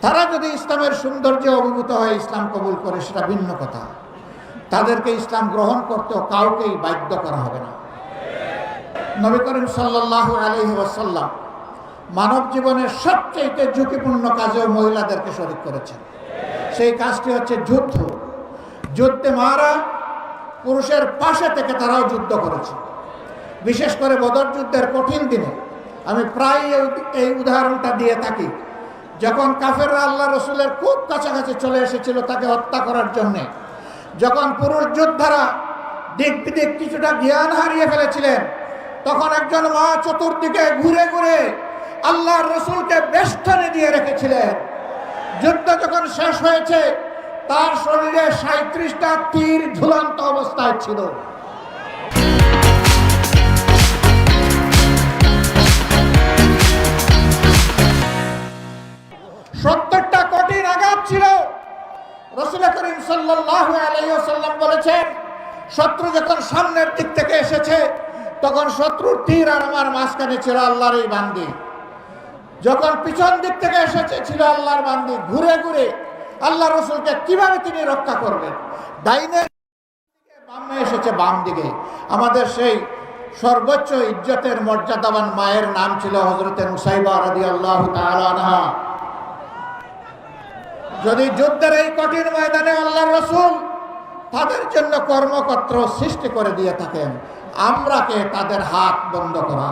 তারা যদি ইসলামের সৌন্দর্য অভিভূত হয়ে ইসলাম কবুল করে, সেটা ভিন্ন কথা। তাদেরকে ইসলাম গ্রহণ করতেও কাউকেই বাধ্য করা হবে না। নবী করিম সাল্লাহ আলহি ওয়াসাল্লাম মানব জীবনের সবচেয়ে ঝুঁকিপূর্ণ কাজেও মহিলাদেরকে শরিক করেছেন। সেই কাজটি হচ্ছে যুদ্ধ। যুদ্ধে মারা পুরুষের পাশে থেকে তারাও যুদ্ধ করেছে। বিশেষ করে বদর যুদ্ধের কঠিন দিনে আমি প্রায় এই- এই উদাহরণটা দিয়ে থাকি। যখন কাফেররা আল্লাহ রসুলের খুব কাছাকাছি চলে এসেছিল তাকে হত্যা করার জন্যে, যখন পুরুষ যোদ্ধারা দিক বিদিক কিছুটা জ্ঞান হারিয়ে ফেলেছিলেন, তখন একজন মা চতুর্দিকে ঘুরে ঘুরে আল্লাহর রসুলকে বেষ্টনে দিয়ে রেখেছিলেন। যুদ্ধ যখন শেষ হয়েছে, তার শরীরে সাঁত্রিশটা তীর ঝুলন্ত অবস্থায় ছিল। শত্রু যখন সামনের দিক থেকে এসেছে, তখন শত্রুর তীর আর আমার মাঝখানে ছিল আল্লাহর এই বান্দি। যখন পিছন দিক থেকে এসেছে, ছিল আল্লাহর বান্দি। ঘুরে ঘুরে আল্লাহ রসুলকে কীভাবে তিনি রক্ষা করবেন? ডাইনের বামে এসেছে, বাম দিকে। আমাদের সেই সর্বোচ্চ ইজ্জতের মর্যাদাবান মায়ের নাম ছিল হজরতের মুসাইবা রাদি আল্লাহ যদি যুদ্ধের এই কঠিন ময়দানে আল্লাহ রসুল তাদের জন্য কর্মকর্ত সৃষ্টি করে দিয়ে থাকেন আমরাকে তাদের হাত বন্ধ করা?